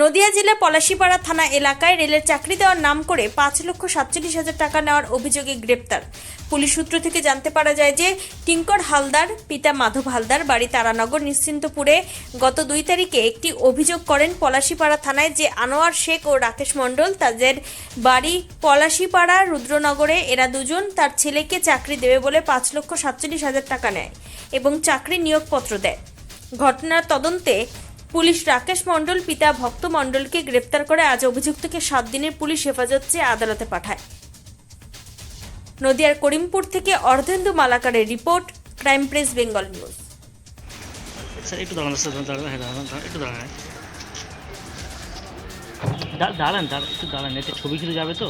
নদিয়া জেলা পলাশীপাড়া থানা এলাকায় রেলের চাকরি দেওয়ার নাম করে পাঁচ লক্ষ সাতচল্লিশ হাজার টাকা নেওয়ার অভিযোগে গ্রেপ্তার। পুলিশ সূত্র থেকে জানতে পারা যায় যে টিঙ্কর হালদার, পিতা মাধব হালদার, বাড়ি তারানগর, নিশ্চিন্তপুরে গত দুই তারিখে একটি অভিযোগ করেন পলাশীপাড়া থানায় যে, আনোয়ার শেখ ও রাকেশ মণ্ডল তাদের বাড়ি পলাশীপাড়া রুদ্রনগরে। এরা দুজন তার ছেলেকে চাকরি দেবে বলে পাঁচ লক্ষ সাতচল্লিশ হাজার টাকা নেয় এবং চাকরি নিয়োগপত্র দেয়। ঘটনার তদন্তে পুলিশ রাকেশ মণ্ডল পিতা ভক্ত মণ্ডলকে গ্রেপ্তার করে আজ অভিযুক্তকে সাত দিনের পুলিশ হেফাজত চেয়ে আদালতে পাঠায়। নদিয়ার করিমপুর থেকে Ardhendu মালাকারের report crime press Bengal news. হ্যাঁ দাঁড়ান দাঁড়ান, একটু দাঁড়ান। একটু দাঁড়ান এতে ছবি কিছু যাবে তো?